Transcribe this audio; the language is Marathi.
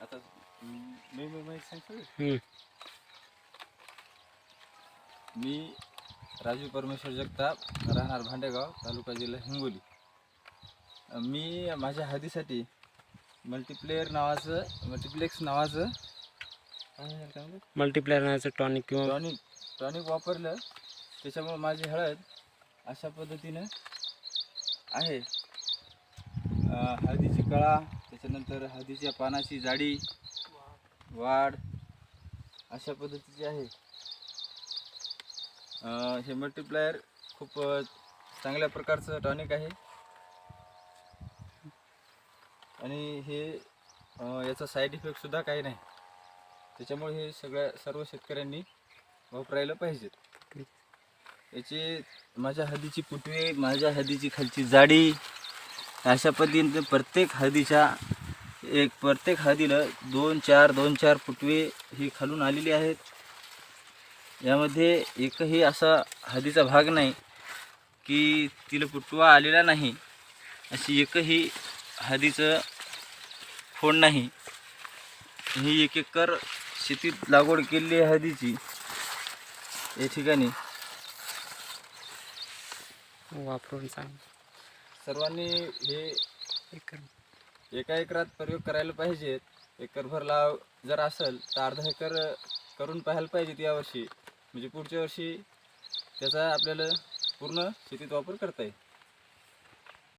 आता मी मी माहिती सांगतो हम्म. मी राजू परमेश्वर जगताप राहणार भांडेगाव तालुका जिल्हा हिंगोली अं, मी माझ्या हळदीसाठी मल्टीप्लेअर नावाचं मल्टिप्लेक्स नावाचं काय आहे काय म्हणतात? मल्टीप्लेअर नावाचं टॉनिक किंवा टॉनिक टॉनिक वापरलं त्याच्यामुळे माझी हळद अशा पद्धतीनं आहे अं, हळदीची कळा त्याच्यानंतर हळदीच्या पानाची जाडी वाढ अशा पद्धतीची आहे. हे मल्टीप्लायर खूप चांगल्या प्रकारचं टॉनिक आहे. आणि हे याचा साईड इफेक्टसुद्धा काही नाही. त्याच्यामुळे हे सगळ्या सर्व शेतकऱ्यांनी वापरायला पाहिजेत. याची माझ्या हळदीची पुटवे माझ्या हळदीची खालची जाडी अशा पद्धतीने प्रत्येक हळदीच्या एक प्रत्येक हळदीला दोन चार दोन चार फुटवे ही खालून आलेली आहेत. यामध्ये एकही असा हळदीचा भाग नाही की तिला फुटवा आलेला नाही. अशी एकही हळदीचं फोड नाही. ही एक एकर शेतीत लागवड केलेली आहे हळदीची. या ठिकाणी वापरून सांग. सर्वांनी हे एक एका एकरात प्रयोग करायला पाहिजेत. एकरभर लाव जर असेल तर अर्धा एकर करून पाहायला पाहिजेत यावर्षी म्हणजे पुढच्या वर्षी त्याचा आपल्याला पूर्ण शेतीत वापर करता येईल.